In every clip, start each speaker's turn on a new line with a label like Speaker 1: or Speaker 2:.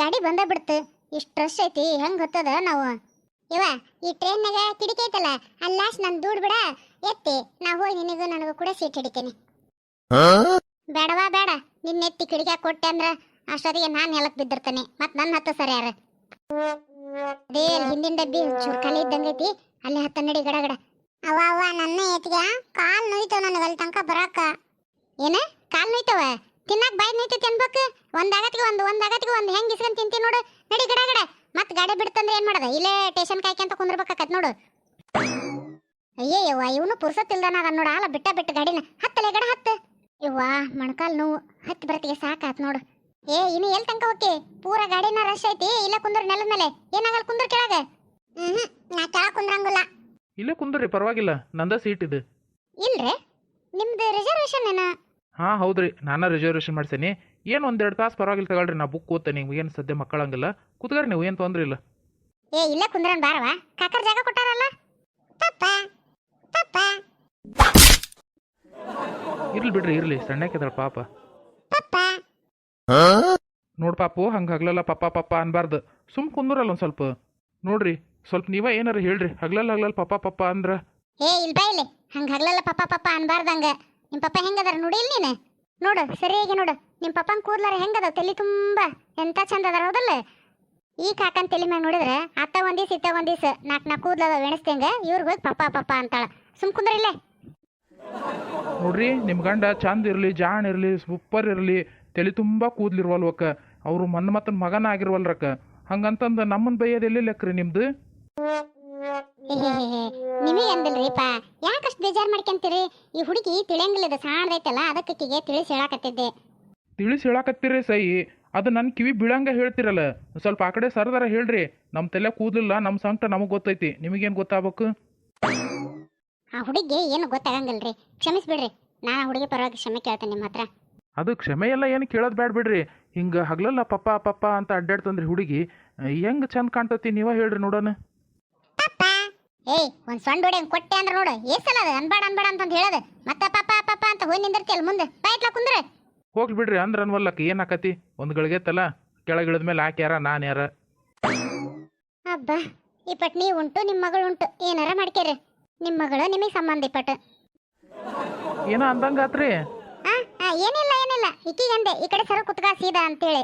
Speaker 1: ಗಾಡಿ ಬಂದ ಬಿಡ್ತು. ಇಷ್ಟು ರಶ್ ಐತಿ ಹೆಂಗ್ ಗೊತ್ತದ ನಾವು? ಇವ ಈ ಟ್ರೈನ್ನಾಗ ಕಿಡಿಕಿ ಐತಲ್ಲ ಅಲ್ಲಾಸ್ ನನ್ ದೂಡ್ ಬಿಡ ಎತ್ತಿ ನಾ ಹೋಗಿ ನಿನಗೂ ನನಗೂ ಕೂಡ ಸೀಟ್ ಹಿಡಿತೀನಿ. ಬೇಡವಾ ಬೇಡ ನಿನ್ನ ಎತ್ತಿ ಕಿಡಿಕ ಕೊಟ್ಟೆ ಅಂದ್ರ ಅಷ್ಟೊತ್ತಿಗೆ ನಾನು ನೆಲಕ್ ಬಿದ್ದಿರ್ತಾನೆ ಮತ್ ನನ್ನ ಹತ್ತ ಸರಿ ಯಾರ? ಅದೇ ಹಿಂದಿನ ಡಬ್ಬಿ ಚೂರ್ ಖಾಲಿ ಇದ್ದಂಗೈತಿ ಅಲ್ಲಿ ಹತ್ತ ನಡಿ ಗಡ ಗಡ. ಅವ ಅವ ನನ್ನ ಎತ್ತಿಗೆ ಕಾಲ್ ನೋಯ್ತವ ನನಗೆ ಅಲ್ಲಿ ತನಕ ಬರಾಕ. ಏನ ಕಾಲ್ ನೋಯ್ತವ? ತಿನ್ನಾಕ ಬಾಯಿ ನೋಯ್ತೈತಿ ಅನ್ಬೇಕು? ಒಂದ್ ಆಗತ್ತಿಗೆ ಒಂದು ಒಂದ್ ಆಗತ್ತಿಗೆ ಒಂದು. ಹೆಂಗ್ ಇಸ್ಕೊಂಡ್ ತಿಂತೀನಿ ನೋಡು. ನಡಿ ಗಡ ಗಡ. ಮತ್ ಗಾಡಿ ಬಿಡ್ತಂದ್ರೆ ಏನ್ ಮಾಡದ? ಇಲ್ಲೇ ಟೇಷನ್ ಕಾಯ್ಕೊಂತ ಕುಂದ್ರಬೇಕಾಕತ್ ನೋಡು. ಅಯ್ಯಯ್ಯವ್ವ ಇವನು ಪುರ್ಸತ್ ಇಲ್ದಾನ ನೋಡ. ಅಲ್ಲ ಬಿಟ್ಟ ಬಿಟ್ಟ ಗಾಡಿನ. ಹತ್ತಲೆ ಗಡ ಹತ್ತು. ಯವ್ವ ಮೊಣಕಾಲ್ ನೋವು. ಹತ್ತಿ ಬರತ್ತಿಗೆ ಸಾಕಾತ್ ನೋಡು. ಏ ಇನ್ನು ಎಲ್ ತನಕ ಹೋಗಿ ಪೂರ ಗಾಡಿನ ರಶ್ ಐತಿ. ಇಲ್ಲ ಕುಂದ್ರ ನೆಲದ ಮೇಲೆ. ಏನಾಗಲ್ಲ ಕುಂದ್ರ ಕೆಳಗ? ಹ್ಮ್ ನಾ ಕೆಳಗ್ ಕುಂದ್ರಂಗಿಲ್ಲ.
Speaker 2: ಇಲ್ಲ ಕುಂದ್ರಿ ಪರವಾಗಿಲ್ಲ. ನಂದ ಸೀಟ್ ಇದು.
Speaker 1: ಇಲ್ರಿ? ನಿಮ್ದು ರಿಸರ್ವೇಶನ್ ಏನ?
Speaker 2: ಹಾಂ ಹೌದ್ರಿ. ನಾನು ರಿಸರ್ವೇಷನ್ ಮಾಡ್ತೀನಿ ಏನು ಒಂದೆರಡು ತಾಸು ಪರವಾಗಿಲ್ಲ ತಗೊಳ್ರಿ. ನಾ ಬುಕ್ ಓದ್ತೇನೆ ನೀವು ಏನು ಸದ್ಯ ಮಕ್ಕಳಂಗಿಲ್ಲ. ಕೂತ್ಗಾರಿ ನೀವು. ಏನು ತೊಂದ್ರೆ ಇಲ್ಲ.
Speaker 1: ಏ ಇಲ್ಲ ಕುಂದ್ರನ್ ಬಾರವಾ. ಕಾಕರ್ ಜಾಗ ಕೊಟ್ಟಾರಲ್ಲ. ಪಪ್ಪ ಪಪ್ಪ.
Speaker 2: ಇರ್ಲಿ ಬಿಡ್ರಿ ಇರ್ಲಿ. ಸಣ್ಣಕ್ಕಿದಾಳ ಪಾಪ.
Speaker 1: ಪಪ್ಪ.
Speaker 2: ನೋಡ್ ಪಾಪು ಹಂಗೆ ಹಗ್ಲಲ್ಲ ಪಪ್ಪ ಪಪ್ಪ ಅನ್ಬಾರ್ದು. ಸುಮ್ ಕುಂದ್ರಲ್ಲ ಒಂದು ಸ್ವಲ್ಪ. ನೋಡ್ರಿ ಸ್ವಲ್ಪ ನೀವ ಏನಾರ ಹೇಳ್ರಿ. ಹಗ್ಲಲ್ಲ ಹಗ್ಲಲ್ಲ ಪಪ್ಪ ಪಪ್ಪ ಅಂದ್ರ.
Speaker 1: ಏ ಇಲ್ಲ ಇಲ್ಲಿ. ಹಂಗ ಹಗ್ಲಲ್ಲ ಪಪ್ಪ ಪಪ್ಪ ಅನ್ಬಾರ್ದಂಗ. ನಿಮ್ ಪಪ್ಪ ಹೆಂಗದಾರ ನೋಡಿ ಇಲ್ಲಿ ನೀನು? ನೋಡು, ಸರಿಯಾಗಿ ನೋಡು. ನಿಮ್ಮ ಪಪ್ಪನ ಕೂದ್ಲಾರ ಹೆಂಗದ ತಲೆ ತುಂಬಾ? ಎಂತ ಚಂದ ಅದಾರ ಹೌದಲ್ಲ? ಈ ಕಾಕನ್ ತಲೆ ಮ್ಯಾಗ ನೋಡಿದ್ರೆ ಅತ್ತ ಒಂದ್ ದಿವ್ಸ ಇತ್ತ ಒಂದ್ ನಾಲ್ಕು ನಾಲ್ಕು ಕೂದ್ಲದ ವೆಣಸ್ತೇಂಗ ಇವ್ರಿಗೆ ಹೋಗಿ ಪಪ್ಪ ಪಪ್ಪ ಅಂತಾಳ. ಸುಮ್ ಕುಂದ್ರ ಇಲ್ಲೇ.
Speaker 2: ನೋಡ್ರಿ ನಿಮ್ಮ ಗಂಡ ಚಂದ ಇರಲಿ, ಜಾಣ ಇರಲಿ, ಸೂಪರ್ ಇರಲಿ, ತಲೆ ತುಂಬ ಕೂದ್ಲಿರ್ವಲ್ವಕ್ಕ. ಅವರು ಮನ್ ಮತ್ತನ ಮಗನ ಆಗಿರ್ವಲ್ರಕ್ಕ ಹಂಗಂತಂದು ನಮ್ಮನ್ನ ಬೈಯೋದು ಎಲ್ಲಿ ಲೆಕ್ರಿ ನಿಮ್ದು?
Speaker 1: ನಿಮಗೆ ಅಂದಿಲ್ರಿಪ್ಪ ಯಾಕಷ್ಟು ಬೇಜಾರ್ ಮಾಡ್ಕೊಂತೀರಿ? ಈ ಹುಡುಗಿ ತಿಳಿಯಂಗಿಲ್ಲದ ಸಾಣದೈತಲ್ಲ ಅದಕ್ಕಿಗೆ ತಿಳಿಸಿ ಹೇಳಾಕತ್ತಿದ್ದೆ.
Speaker 2: ತಿಳಿಸಿ ಹೇಳಾಕತ್ತೀರಿ ಸೈ. ಅದು ನನ್ನ ಕಿವಿ ಬೀಳಂಗ ಹೇಳ್ತಿರಲ್ಲ. ಸ್ವಲ್ಪ ಆ ಕಡೆ ಸರದಾರ ಹೇಳ್ರಿ. ನಮ್ಮ ತಲೆ ಕೂದಲಿಲ್ಲ ನಮ್ಮ ಸಂಕಟ ನಮಗೆ ಗೊತ್ತೈತಿ. ನಿಮಗೇನು ಗೊತ್ತಾಗಬೇಕು?
Speaker 1: ಆ ಹುಡುಗಿ ಏನು ಗೊತ್ತಾಗಂಗಿಲ್ರಿ. ಕ್ಷಮಿಸ್ಬಿಡ್ರಿ. ನಾನು ಹುಡುಗಿ ಪರವಾಗಿ ಕ್ಷಮೆ ಕೇಳ್ತೇನೆ ನಿಮ್ಮ ಹತ್ರ.
Speaker 2: ಅದು ಕ್ಷಮೆ ಎಲ್ಲ ಏನು ಕೇಳೋದು ಬೇಡ ಬಿಡ್ರಿ. ಹಿಂಗೆ ಹಗ್ಲಲ್ಲ ಪಪ್ಪ ಪಪ್ಪ ಅಂತ ಅಡ್ಡಾಡ್ತಂದ್ರಿ ಹುಡುಗಿ. ಹೆಂಗೆ ಚಂದ ಕಾಣ್ತತಿ ನೀವೇ ಹೇಳ್ರಿ ನೋಡೋಣ.
Speaker 1: ಏಯ್ ಒಂದ್ ಸಣ್ಣ ಹೊಡೆ ಹಂಗ್ ಕೊಟ್ಟೆ ಅಂದ್ರೆ ನೋಡು. ಏಸಲ ಅದು ಅನ್ಬೇಡ ಅನ್ಬೇಡ ಅಂತ ಹೇಳೋದು. ಮತ್ತೆ ಪಪ್ಪ ಪಪ್ಪ ಅಂತ ಹೋಗಿ ನಿಂದಿರ್ತಿಯಲ್ಲ ಮುಂದೆ. ಬೈಟ್ಲ ಕುಂದ್ರೆ.
Speaker 2: ಹೋಗ್ಲಿ ಬಿಡ್ರಿ ಅಂದ್ರೆ ಅನ್ವಲ್ಲಕ್ಕ ಏನಾಕತಿ ಒಂದು ಗಳಿಗೆತ್ತಲ್ಲ ಕೆಳಗಿಳಿದ ಮೇಲೆ ಆಕೆ ಯಾರ ನಾನು ಯಾರ?
Speaker 1: ಅಬ್ಬ ಈ ಪಟ್ ನೀ ಉಂಟು ನಿಮ್ಮ ಮಗಳು ಉಂಟು. ಏನಾರ ಮಾಡ್ಕೇರಿ. ನಿಮ್ಮ ಮಗಳು ನಿಮಗೆ ಪಟ್.
Speaker 2: ಏನೋ ಅಂದಂಗಾತ್ರಿ
Speaker 1: ಆ, ಆ, ಏನಿಲ್ಲ ಏನಿಲ್ಲ. ಇಕ್ಕಿಗಂದೆ ಈ ಕಡೆ ಸರ ಕುತ್ಕ ಸೀದಾ ಅಂತೇಳಿ.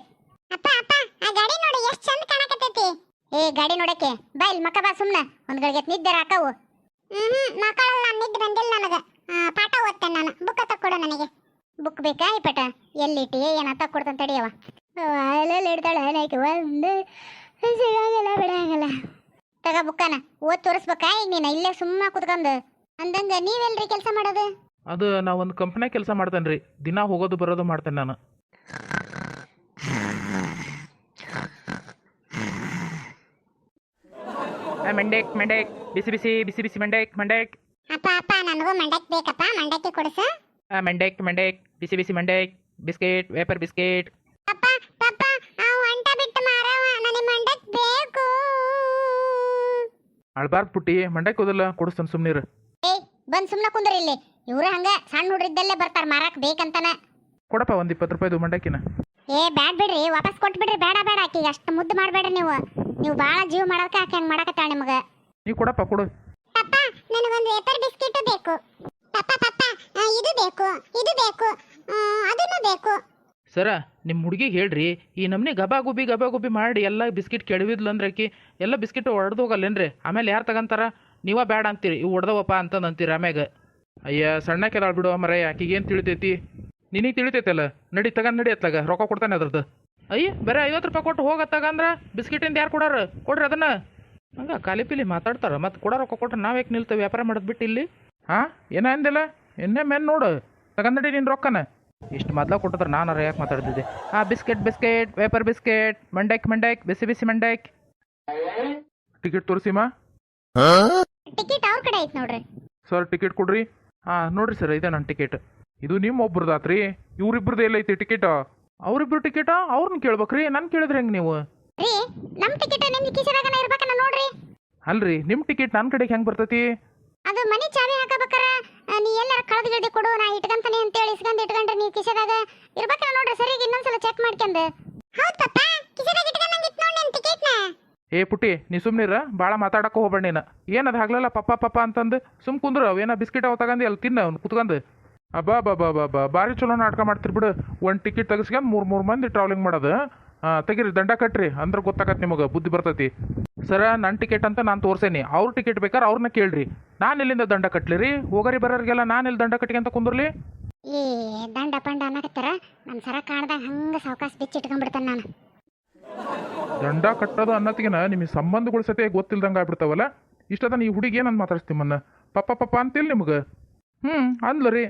Speaker 1: ಅಪ್ಪ ಅಪ್ಪ ಆ ಗಾಡಿ ನೋಡಿ ಎಷ್ಟು ಚಂದ ಕಾಣಕತ್ತೈತಿ. ಏ ಗಾಡಿ ನೋಡಕ್ಕೆ. ಬಾ ಇಲ್ಲಿ ಮಕ್ಕ ಬಾ ಸುಮ್ನೆ. ಒಂದ್ ಗಳಿಗೆ ನಿದ್ದೆ ಹಾಕವು ಹ್ಮ್ ಮಕ್ಕಳಲ್ಲ ನಿದ್ದೆ ಬಂದಿಲ್ಲ ನನಗೆ ಆ, ಪಾಠ ಓದ್ತೇನೆ ನಾನು. ಬುಕ್ ತಕ್ಕೊಡು ನನಗೆ. ಬುಕ್ ಬೇಕಾ ಈ ಪಟ? ಎಲ್ಲಿಟ್ಟಿ ಏನ ತಕ್ಕೊಡ್ತಾನೆ ತಡಿಯವ ಅಲ್ಲೆಲ್ಲ ಇಡ್ತಾಳೆ. ಏನಾಯ್ತು ಒಂದು ಸಿಗಂಗಿಲ್ಲ ಬಿಡಂಗಿಲ್ಲ. ತಗ ಬುಕ್ಕನ. ಓದ್ ತೋರಿಸ್ಬೇಕಾ? ಈಗ ನೀನು ಇಲ್ಲೇ ಸುಮ್ಮನೆ ಕುತ್ಕೊಂಡು. ಅಂದಂಗ ನೀವೆಲ್ರಿ ಕೆಲಸ ಮಾಡೋದು?
Speaker 2: ಅದು ನಾ ಒಂದು ಕಂಪ್ನಿಯಾಗ ಕೆಲಸ ಮಾಡ್ತೇನೆ ರೀ ದಿನ ಹೋಗೋದು ಬರೋದು ಮಾಡ್ತೇನೆ ನಾನು. ಮಂಡೇಕ್ ಮಂಡೇಕ್ ಬಿಸಿ ಬಿಸಿ ಬಿಸಿ ಬಿಸಿ ಮಂಡೇಕ್ ಮಂಡೇಕ್
Speaker 1: ಅಪ್ಪ ಅಪ್ಪ ನನಗೂ ಮಂಡೇಕ್ ಬೇಕಪ್ಪ. ಮಂಡಕ್ಕಿ ಕೊಡಿಸು.
Speaker 2: ಮಂಡೇಕ್ ಮಂಡೇಕ್ ಬಿಸಿ ಬಿಸಿ ಮಂಡೇಕ್ ಬಿಸ್ಕೆಟ್ ವೇಪರ್ ಬಿಸ್ಕೆಟ್.
Speaker 1: ಅಪ್ಪ ಪಪ್ಪ ಆ ಹೊಂಟ ಬಿಟ್ಟು ಮಾರವ ನನಗೆ ಮಂಡೇಕ್ ಬೇಕು.
Speaker 2: ಅಳ್ಬಾರ್ದು ಪುಟ್ಟಿ. ಮಂಡೇಕ್ ಹೋದಲ್ಲ ಕೊಡಿಸ್ತಾನೆ ಸುಮ್ಮನಿರು
Speaker 1: ಏ ಬಂದ್ ಸುಮ್ಮನೆ ಕುಂದ್ರಿ ಇಲ್ಲಿ. ಇವ್ರು ಹಂಗ ಸಣ್ಣ ಹುಡ್ರಿದ್ದಲ್ಲೇ ಬರ್ತಾರ ಮಾರಕ್ ಬೇಕಂತಾನ.
Speaker 2: ಕೊಡಪ್ಪ ಒಂದು ಇಪ್ಪತ್ತು ರೂಪಾಯಿದು ಮಂಡಕ್ಕಿನ
Speaker 1: ಏ ಬ್ಯಾಡ್ ಬಿಡ್ರಿ ವಾಪಸ್ ಕೊಟ್ಟು ಬಿಡ್ರಿ ಬೇಡ ಬೇಡ ಆಕಿಗೆ ಅಷ್ಟು ಮುದ್ದು ಮಾಡಬೇಡ ನೀವು. ನೀವು ಬಾಳ ಜೀವ ಮಾಡೋಕೆ ಆಕೆ ಹಂಗೆ ಮಾಡಕತ್ತಾಳ ನಿಮಗೆ?
Speaker 2: ನೀ ಕೊಡಪ್ಪ ಕೊಡು.
Speaker 1: ಪಪ್ಪ ನನಗೊಂದು ವೇಪರ್ ಬಿಸ್ಕೆಟ್ ಬೇಕು. ಪಪ್ಪ ಪಪ್ಪ ಆ, ಇದು ಬೇಕು ಇದು ಬೇಕು ಆ, ಅದನ್ನು ಬೇಕು.
Speaker 2: ಸರ ನಿಮ್ಮ ಹುಡುಗಿಗೆ ಹೇಳ್ರಿ ಈ ನಮ್ನಿ ಗಬಾ ಗುಬಿ ಗಬಾ ಗುಬಿ ಮಾಡಿ ಎಲ್ಲ ಬಿಸ್ಕಿಟ್ ಕೆಡವಿದ್ಲು ಅಂದ್ರೆ ಆಕಿ ಎಲ್ಲ ಬಿಸ್ಕಿಟ್ ಒಡೆದು ಹೋಗಲ್ಲೇನ್ರಿ ಆಮೇಲೆ ಯಾರು ತಗಂತಾರ? ನೀವ ಬೇಡ ಅಂತೀರಿ ಇವು ಒಡೆದವಪ್ಪ ಅಂತಂದು ಅಂತೀರಿ ಆಮ್ಯಾಗ. ಅಯ್ಯ ಸಣ್ಣ ಕೆದಾಳ ಬಿಡು ಮರ ಆಕಿಗೆ ಏನು ತಿಳಿತೈತಿ? ನಿನಗೆ ತಿಳಿತೈತಲ್ಲ? ನಡಿ ತಗೊಂಡು ನಡಿ ಅತ್ಲಾಗ ರೊಕ್ಕ ಕೊಡ್ತಾನೆ ಅದ್ರದ್ದು. ಅಯ್ಯ ಬರೀ ಐವತ್ತು ರೂಪಾಯಿ ಕೊಟ್ಟು ಹೋಗತ್ತಾಗ ಅಂದ್ರೆ ಬಿಸ್ಕಿಟಿಂದ ಯಾರು ಕೊಡೋರು? ಕೊಡ್ರಿ ಅದನ್ನ. ಹಂಗ ಖಾಲಿ ಪಿಲಿ ಮಾತಾಡ್ತಾರ ಮತ್ತೆ ಕೊಡೋ ರೊಕ್ಕ ಕೊಟ್ರೆ ನಾವು ಯಾಕೆ ನಿಲ್ತೇವೆ? ವ್ಯಾಪಾರ ಮಾಡೋದು ಬಿಟ್ಟು ಇಲ್ಲಿ. ಹಾಂ ಏನ ಅಂದಿಲ್ಲ? ಎನ್ನೆ ಮೆನ್ ನೋಡು. ತಗಂದಡಿ ನಿನ್ನ ರೊಕ್ಕನ. ಇಷ್ಟು ಮೊದ್ಲ ಕೊಟ್ಟಿದ್ರೆ ನಾನು ಯಾಕೆ ಮಾತಾಡ್ತಿದ್ದೆ? ಆ ಬಿಸ್ಕೆಟ್ ಬಿಸ್ಕೆಟ್ ವೇಪರ್ ಬಿಸ್ಕೆಟ್ ಮಂಡಕ್ ಮಂಡಕ್ ಬಿಸಿ ಬಿಸಿ ಮಂಡಕ್ ಟಿಕೆಟ್ ತೋರಿಸಿಮಾ?
Speaker 1: ಟಿಕೆಟ್ ಅವ್ರ ಕಡೆ ಐತೆ ನೋಡ್ರಿ.
Speaker 2: ಸರ್ ಟಿಕೆಟ್ ಕೊಡ್ರಿ. ಹಾಂ ನೋಡ್ರಿ ಸರ್ ಇದೆ ನನ್ನ ಟಿಕೆಟ್. ಇದು ನಿಮ್ಮ ಒಬ್ರದಾತ್ರಿ. ಇವ್ರಿಬ್ರದ್ದು ಎಲ್ಲೈತಿ ಟಿಕೆಟ್? ಅವ್ರಿಬ್ರು ಟಿಕೆಟ ಅವ್ರನ್ನ ಕೇಳ್ಬೇಕ್ರಿ ನಾನು ಕೇಳಿದ್ರೆ ಹೆಂಗೆ ನೀವು?
Speaker 1: ರೀ ನಮ್ಮ ಟಿಕೆಟ್ ನಿಮ್ ಕಿಶೆದಾಗನ ಇರ್ಬೇಕನ್ನ ನೋಡ್ರಿ.
Speaker 2: ಅಲ್ರಿ ನಿಮ್ಮ ಟಿಕೆಟ್ ನನ್ನ ಕಡೆಗೆ ಹೆಂಗೆ ಬರ್ತೈತಿ?
Speaker 1: ಅದು ಮನಿ ಚಾವಿ ಹಾಕಬೇಕಾರ? ನೀ ಎಲ್ಲಾರ ಕಳೆದ ಗಿಡ ಕೊಡು ನಾ ಇಟ್ಕಂತಾನೆ ಅಂತೇಳಿ ಇಸ್ಕೊಂಡ್ ಇಟ್ಕೊಂಡ್ರೆ ನೀವು ಕಿಶೆದಾಗ ಇರ್ಬೇಕನ್ನ ನೋಡ್ರಿ ಸರಿಯಾಗಿ ಇನ್ನೊಂದ್ಸಲ ಚೆಕ್ ಮಾಡ್ಕೊಂಡು. ಹೌದ್ ಪಪ್ಪ ಕಿಶೆದಾಗ ಇಟ್ಕೊಂಡ
Speaker 2: ಏ ಪುಟ್ಟಿ ನೀ ಸುಮ್ಮನಿರ ಭಾಳ ಮಾತಾಡಕ್ಕೆ ಹೋಗ್ಬೇಡ ನೀನು. ಏನದು ಹಗ್ಲಲ್ಲ ಪಪ್ಪ ಪಪ್ಪ ಅಂತಂದು ಸುಮ್ ಕುಂದ್ರು ಅವೇನ ಬಿಸ್ಕಿಟ್ ಅವ ತಗಂದು ಅಲ್ಲಿ ತಿನ್ನ ಅವ್ನು ಕುತ್ಕೊಂಡು? ಅಬ್ಬಾ ಬಾ ಬಾ ಬಾ ಬಾ ಭಾರಿ ಚಲೋ ನಾಟಕ ಮಾಡ್ತೀರಿ ಬಿಡು. ಒಂದು ಟಿಕೆಟ್ ತೆಗಿಸ್ಕೊಂಡು ಮೂರು ಮೂರು ಮಂದಿ ಟ್ರಾವೆಲಿಂಗ್ ಮಾಡೋದು. ತೆಗೀರಿ ದಂಡ ಕಟ್ರಿ. ಅಂದ್ರೆ ಗೊತ್ತಾಗತ್ತೆ ನಿಮಗೆ ಬುದ್ಧಿ ಬರ್ತೈತಿ. ಸರ ನನ್ನ ಟಿಕೆಟ್ ಅಂತ ನಾನು ತೋರ್ಸೇನಿ. ಅವ್ರ ಟಿಕೆಟ್ ಬೇಕಾದ್ರೆ ಅವ್ರನ್ನ ಕೇಳ್ರಿ. ನಾನು ಎಲ್ಲಿಂದ ದಂಡ ಕಟ್ಲಿ ರೀ ಹೋಗರಿ ಬರೋರಿಗೆಲ್ಲ ನಾನು ಇಲ್ಲಿ ದಂಡ ಕಟ್ಟಿ ಅಂತ ಕುಂದ್ರಲಿ?
Speaker 1: ಈ ದಂಡ ಪಂಡ ಅನ್ನಕತ್ತಾರ? ನಮ್ಮ ಸರ ಕಾಣ್ದಾಗ ಹಂಗೆ ಸಾವಕಾಶ ಬಿಚ್ಚಿಟ್ಕೊಂಡ್ಬಿಡ್ತಾನೆ ನಾನು.
Speaker 2: ದಂಡ ಕಟ್ಟೋದು ಅನ್ನತ್ತಿಗೆನ ನಿಮಗೆ ಸಂಬಂಧಗಳು ಸತೆ ಗೊತ್ತಿಲ್ದಂಗೆ ಆಗ್ಬಿಡ್ತಾವಲ್ಲ? ಇಷ್ಟದ ಈ ಹುಡುಗಿ ಏನಂತ ಮಾತಾಡ್ಸ್ತೀವಿ ಮನ್ನ? ಪಪ್ಪ ಪಪ್ಪ ಅಂತಿಲ್ಲ ನಿಮ್ಗೆ? ಹ್ಞೂ ಅಂದ್ಲ ರೀ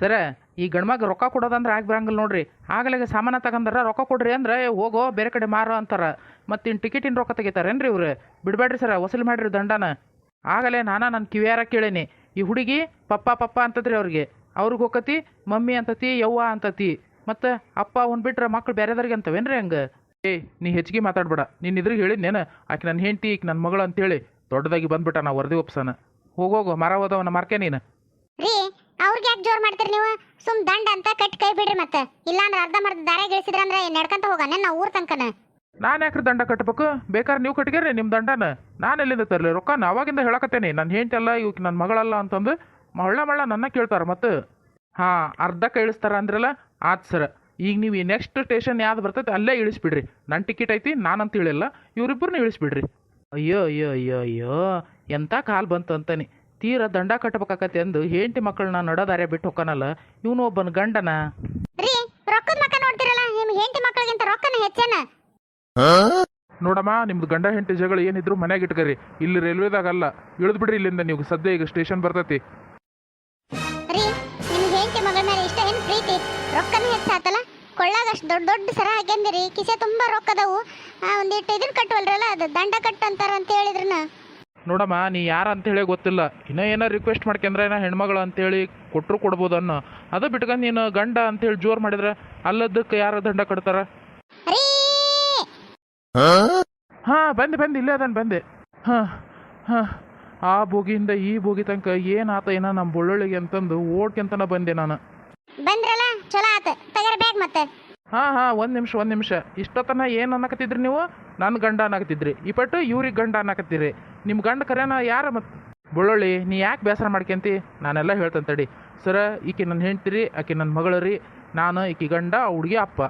Speaker 2: ಸರ, ಈ ಗಂಡ್ಮಗ ರೊಕ್ಕ ಕೊಡೋದಂದ್ರೆ ಆಗಿ ಬರಂಗಿಲ್ಲ ನೋಡ್ರಿ. ಆಗಲೇ ಸಾಮಾನ ತಗಂದ್ರ ರೊಕ್ಕ ಕೊಡ್ರಿ ಅಂದ್ರೆ, ಹೋಗೋ, ಬೇರೆ ಕಡೆ ಮಾರೋ ಅಂತಾರೆ. ಮತ್ತೆ ಇನ್ನು ಟಿಕೆಟಿನ ರೊಕ್ಕ ತೆಗಿತಾರೇನ್ರಿ ಇವ್ರು? ಬಿಡಬೇಡ್ರಿ ಸರ, ವಸೂಲಿ ಮಾಡಿರಿ ದಂಡನ. ಆಗಲೇ ನಾನಾ ನನ್ನ ಕಿವಿಯಾರ ಕೇಳೇನಿ. ಈ ಹುಡುಗಿ ಪಪ್ಪ ಪಪ್ಪ ಅಂತದ್ರಿ ಅವ್ರಿಗೆ. ಅವ್ರಿಗೆ ಹೋಗತಿ ಮಮ್ಮಿ ಅಂತತಿ, ಯವ್ವ ಅಂತತಿ. ಮತ್ತು ಅಪ್ಪ, ಅವ್ನು ಬಿಟ್ರೆ ಮಕ್ಳು ಬೇರೆದವ್ರಿಗೆ ಅಂತವೇನ್ರಿ ಹಂಗೆ? ಏ, ನೀ ಹೆಚ್ಚಿಗೆ ಮಾತಾಡ್ಬೇಡ. ನೀನು ಇದ್ರಿಗೆ ಹೇಳಿದ್ನೇನು? ಆಕೆ ನನ್ನ ಹೆಂಡತಿ, ಈಕೆ ನನ್ನ ಮಗಳು ಅಂತೇಳಿ ದೊಡ್ಡದಾಗಿ ಬಂದ್ಬಿಟ್ಟ ನಾ ವರದಿ ಒಪ್ಸನ. ಹೋಗೋಗು ಮರ ಹೋದವನ ಮಾರ್ಕೆ ನೀನು.
Speaker 1: ಜೋರ್ ಮಾಡ್ತೀರಿ ನೀವು? ಸುಮ್ ದಂಡ ಅಂತ ಕಟ್ ಕೈ ಬಿಡ್ರಿ ಮತ್ತೆ. ಇಲ್ಲಾಂದ್ರೆ ಅರ್ಧ ಮರ್ಧ ದಾರ ಗಿಳಿಸಿದ್ರಂದ್ರೆ ನಡ್ಕಂತ ಹೋಗಾನೆ ನಾ ಊರ್ ತನಕನ?
Speaker 2: ನಾನು ಯಾಕ್ರಿ ದಂಡ ಕಟ್ಟಬೇಕು ಬೇಕಾದ್ರೆ ನೀವು ಕಟ್ಟಿಗೇರಿ ನಿಮ್ಮ ದಂಡನ. ನಾನು ಎಲ್ಲಿಂದ ತರಲಿ? ರೊಕ್ಕನ ಅವಾಗಿಂದ ಹೇಳಕತ್ತೇನೆ. ನನ್ನ ಹೆಂಡತಿ ಇವಕ್ಕೆ ಇವ್ ನನ್ನ ಮಗಳಲ್ಲ ಅಂತಂದು ಮಳ್ಳ ಮಳ್ಳ ನನ್ನ ಕೇಳ್ತಾರೆ ಮತ್ತೆ. ಹಾಂ, ಅರ್ಧ ಇಳಿಸ್ತಾರ ಅಂದ್ರಲ್ಲ, ಆತ್ ಸರ್. ಈಗ ನೀವು ಈ ನೆಕ್ಸ್ಟ್ ಸ್ಟೇಷನ್ ಯಾವ್ದು ಬರ್ತೈತೆ ಅಲ್ಲೇ ಇಳಿಸ್ಬಿಡ್ರಿ. ನನ್ನ ಟಿಕೆಟ್ ಐತಿ, ನಾನಂತ ಹೇಳಿಲ್ಲ. ಇವರಿಬ್ಬರನ್ನ ಇಳಿಸ್ಬಿಡ್ರಿ. ಅಯ್ಯೋ ಅಯ್ಯೋ ಅಯ್ಯೋ ಅಯ್ಯೋ. ಎಂಥ ಕಾಲ್ ಬಂತು ಅಂತಾನೆ. ತೀರ ದಂಡ ಕಟ್ಟಬೇಕಾಕತಿ ಅಂದು ಹೆಂಡತಿ ಮಕ್ಕಳನ್ನ ನಡೋದಾರೆ ಬಿಟ್ಟು ಹೊಕ್ಕನಲ್ಲ ಇವನು ಒಬ್ಬನ ಗಂಡನ.
Speaker 1: ರೀ ರೊಕ್ಕದ ಮಕ್ಕ ನೋಡ್ತಿರಲ್ಲ ನಿಮ್ ಹೆಂಡತಿ ಮಕ್ಕಳಿಗಿಂತ ರೊಕ್ಕನ ಹೆಚ್ಚೇನ?
Speaker 2: ನೋಡಮ್ಮ ನಿಮ್ದು ಗಂಡ ಹೆಂಡತಿ ಜಗಳ ಏನಿದ್ರು ಮನ್ಯಾಗ ಇಟ್ಕರಿ. ಇಲ್ಲಿ ರೈಲ್ವೆದಾಗ ಅಲ್ಲ ಇಳಿದು ಬಿಡ್ರಿ ಇಲ್ಲಿಂದ ನೀವು ಸದ್ಯ ಈಗ ಸ್ಟೇಷನ್ ಬರ್ತೈತಿ.
Speaker 1: ರೀ ನಿಮ್ ಹೆಂಡತಿ ಮಗಳ ಮೇಲೆ ಇಷ್ಟ ಏನ್ ಪ್ರೀತಿ? ರೊಕ್ಕನ ಹೆಚ್ಚಾತಲ್ಲ? ಕೊಳ್ಳಾಗ ಅಷ್ಟು ದೊಡ್ಡ ದೊಡ್ಡ ಸರ ಹಾಕ್ಯಂದಿರಿ ಕಿಸೆ ತುಂಬಾ ರೊಕ್ಕದವು. ಒಂದಿಟ್ಟು ಇದನ್ನ ಕಟ್ಟುವಲ್ರಲ್ಲ ಅದು ದಂಡ ಕಟ್ಟಂತಾರ ಅಂತ ಹೇಳಿದ್ರನ.
Speaker 2: ನೋಡಮ್ಮ ನೀ ಯಾರು ಅಂತೇಳಿ ಗೊತ್ತಿಲ್ಲ. ಇನ್ನೂ ಏನೋ ರಿಕ್ವೆಸ್ಟ್ ಮಾಡ್ಕೊಂಡ್ರೆ ಏನೋ ಹೆಣ್ಮಗಳು ಅಂತೇಳಿ ಕೊಟ್ಟರು ಕೊಡ್ಬೋದು ಅನ್ನೋ. ಅದು ಬಿಟ್ಕೊಂಡು ನೀನು ಗಂಡ ಅಂತೇಳಿ ಜೋರು ಮಾಡಿದ್ರೆ ಅಲ್ಲದಕ್ಕೆ ಯಾರು ದಂಡ ಕಟ್ತಾರ?
Speaker 1: ರೀ
Speaker 2: ಹಾಂ? ಬಂದೆ ಬಂದೆ ಇಲ್ಲೇ ಅದನ್ನು ಬಂದೆ. ಹಾಂ ಹಾಂ. ಆ ಬೋಗಿಯಿಂದ ಈ ಬೋಗಿ ತನಕ ಏನಾತ ಏನ ನಮ್ಮ ಬೊಳ್ಳೊಳಿಗೆ ಅಂತಂದು ಓಡ್ಕೊಂತನ ಬಂದೆ ನಾನು.
Speaker 1: ಬಂದ್ರಲ್ಲ ಚಲೋ ಆತ. ತಗರ ಬ್ಯಾಗ್ ಮತ್ತೆ.
Speaker 2: ಹಾಂ ಹಾಂ ಒಂದು ನಿಮಿಷ ಒಂದು ನಿಮಿಷ. ಇಷ್ಟೊತ್ತನ ಏನು ಅನ್ನಕತ್ತಿದ್ರಿ ನೀವು? ನನ್ನ ಗಂಡ ಅನ್ನಕತ್ತಿದ್ರಿ. ಈ ಪಟ್ಟು ಇವ್ರಿಗೆ ಗಂಡ ಅನ್ನಕತ್ತೀರಿ. ನಿಮ್ಮ ಗಂಡ ಕರೆನ ಯಾರ ಮತ್ತು ಬೊಳ್ಳೊಳ್ಳಿ, ನೀ ಯಾಕೆ ಬೇಸರ ಮಾಡ್ಕೊಂತಿ ನಾನೆಲ್ಲ ಹೇಳ್ತೇನೆ ತಡಿ. ಸರ, ಈಕೆ ನನ್ನ ಹೆಂಡ್ತಿರಿ, ಆಕೆ ನನ್ನ ಮಗಳು ರೀ. ನಾನು ಈಕೆ ಗಂಡ ಹುಡುಗಿ ಅಪ್ಪ.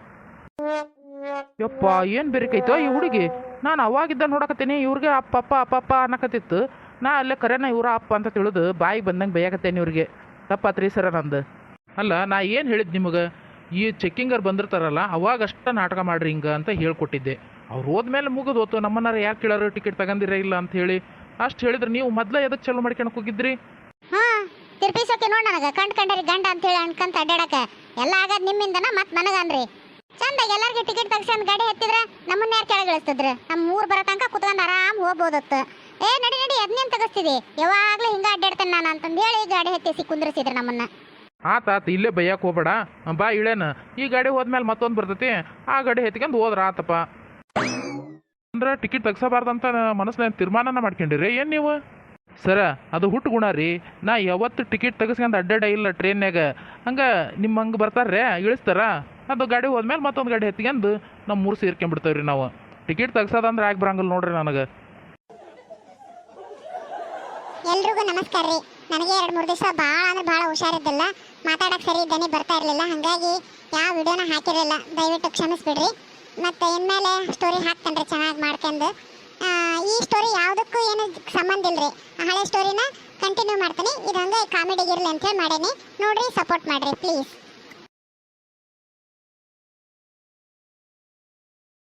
Speaker 2: ಯಪ್ಪ, ಏನು ಬೇರೆಕೈತೋ ಈ ಹುಡುಗಿ? ನಾನು ಅವಾಗಿದ್ದ ನೋಡಕತ್ತೀನಿ, ಇವ್ರಿಗೆ ಅಪ್ಪ ಅಪ್ಪ ಅಪ್ಪ ಅಪ್ಪ ಅನ್ನಕತ್ತಿತ್ತು. ನಾ ಅಲ್ಲೇ ಕರೆನ ಇವರ ಅಪ್ಪ ಅಂತ ತಿಳಿದು ಬಾಯಿಗೆ ಬಂದಂಗೆ ಬೈಯಾಕತ್ತೇನೆ ಇವ್ರಿಗೆ. ತಪ್ಪಾತ್ರಿ ಸರ ನಂದು. ಅಲ್ಲ, ನಾ ಏನು ಹೇಳಿದ್ದು ನಿಮಗೆ? ಈ ಚೆಕ್ಕಿಂಗರ್ ಬಂದಿರ್ತಾರಲ್ಲ, ಅವಾಗಷ್ಟ ನಾಟಕ ಮಾಡ್ರಿ ಹಿಂಗೆ ಅಂತ ಹೇಳ್ಕೊಟ್ಟಿದ್ದೆ. ಅವ್ರು ಹೋದ್ಮೇಲೆ ಮುಗಿದು ಹೋತು. ನಮ್ಮನ್ನಾರ ಯಾಕೆ ಕೇಳಾರು? ಟಿಕೆಟ್ ತಗಂದಿರ ಇಲ್ಲ ಅಂತ ಹೇಳಿ. ಅಷ್ಟು ಹೇಳಿದ್ರೆ ನೀವು ಮೊದಲೇ ಎದಕ್ಕೆ ಚಲೋ ಮಾಡ್ಕೊಂಡು ಹೋಗಿದ್ರಿ
Speaker 1: ಹಾ ತಿರ್ಪಿಸೋಕೆ ನೋಡ್ ನನಗೆ. ಕಂಡ್ ಕಂಡರಿ ಗಂಡ ಅಂತ ಹೇಳಿ ಅನ್ಕಂತ ಅಡ್ಡಾಡಕ ಎಲ್ಲ ಆಗದ್ ನಿಮ್ಮಿಂದನ ಮತ್ ನನಗನ್ರಿ? ಚಂದ ಎಲ್ಲರಿಗೆ ಟಿಕೆಟ್ ತಗ್ಸಂದ್ ಗಾಡಿ ಹತ್ತಿದ್ರ ನಮ್ಮನ್ನ ಯಾರು ಕೆಳಗಿಳಿಸ್ತಿದ್ರು? ನಮ್ಮ ಊರ್ ಬರೋ ತನಕ ಕುತ್ಕೊಂಡ್ ಆರಾಮ್ ಹೋಗ್ಬೋದತ್ತು. ಏ ನಡಿ ನಡಿ ಅದ್ನೇನ್ ತಗಸ್ತಿದಿ? ಯಾವಾಗ್ಲೂ ಹಿಂಗ ಅಡ್ಡಾಡ್ತೇನೆ ನಾನು ಅಂತಂದ್ ಹೇಳಿ ಗಾಡಿ ಹತ್ತಿಸಿ ಕುಂದ್ರಿಸಿದ್ರು ನಮ್ಮನ್ನ.
Speaker 2: ಆತ ಆತ ಇಲ್ಲೇ ಬೈಯಕ್ಕೆ ಹೋಗ್ಬೇಡ. ಬಾ ಇಳೇನ. ಈ ಗಾಡಿ ಹೋದ್ಮೇಲೆ ಮತ್ತೊಂದು ಬರ್ತೈತಿ. ಆ ಗಾಡಿ ಹೆತ್ಕೊಂಡು ಹೋದ್ರ ಆತಪ್ಪ. ಅಂದ್ರೆ ಟಿಕೆಟ್ ತೆಗ್ಸಬಾರ್ದಂತ ಮನಸ್ಸಿನ ತೀರ್ಮಾನನ ಮಾಡ್ಕೊಂಡಿರಿ. ಏನು ನೀವು? ಸರ, ಅದು ಹುಟ್ಟು ಗುಣ ರೀ. ನಾ ಯಾವತ್ತು ಟಿಕೆಟ್ ತೆಗೆಸ್ಕೊಂಡು ಅಡ್ಡಾಡ ಇಲ್ಲ ಟ್ರೈನ್ಯಾಗ ಹಂಗೆ ನಿಮ್ಮ ಹಂಗೆ ಬರ್ತಾರ್ರೆ? ಇಳಿಸ್ತಾರ? ಅದು ಗಾಡಿ ಹೋದ್ಮೇಲೆ ಮತ್ತೊಂದು ಗಾಡಿ ಎತ್ಕೊಂಡು ನಮ್ಮ ಮೂರು ಸೇರ್ಕೊಂಡ್ಬಿಡ್ತೇವೆ ರೀ ನಾವು. ಟಿಕೆಟ್ ತೆಗ್ಸೋದಂದ್ರೆ ಆಗಿ ಬರಂಗಿಲ್ಲ ನೋಡ್ರಿ ನನಗೆ.
Speaker 1: ಎಲ್ರಿಗೂ ನಮಸ್ಕಾರ ರೀ. ನನಗೆ ಎರಡು ಮೂರು ದಿವಸ ಭಾಳ ಅಂದ್ರೆ ಭಾಳ ಹುಷಾರಿದ್ದಿಲ್ಲ. ಮಾತಾಡಕ್ಕೆ ಸರಿ ಇದ್ದಾನೆ, ಬರ್ತಾ ಇರಲಿಲ್ಲ. ಹಾಗಾಗಿ ಯಾವ ವಿಡಿಯೋನ ಹಾಕಿರಲಿಲ್ಲ. ದಯವಿಟ್ಟು ಕ್ಷಮಿಸ್ಬಿಡ್ರಿ. ಮತ್ತು ಇನ್ಮೇಲೆ ಸ್ಟೋರಿ ಹಾಕ್ತೇನೆ ಚೆನ್ನಾಗಿ ಮಾಡ್ಕೊಂಡು. ಆ, ಈ ಸ್ಟೋರಿ ಯಾವುದಕ್ಕೂ ಏನು ಸಂಬಂಧ ಇಲ್ರಿ. ಹಳೆ ಸ್ಟೋರಿನ ಕಂಟಿನ್ಯೂ ಮಾಡ್ತೀನಿ. ಇದೊಂದು ಹಂಗೆ ಕಾಮಿಡಿಗಿರಲಿ ಅಂತೇಳಿ ಮಾಡೀನಿ. ನೋಡಿರಿ ಸಪೋರ್ಟ್ ಮಾಡಿರಿ ಪ್ಲೀಸ್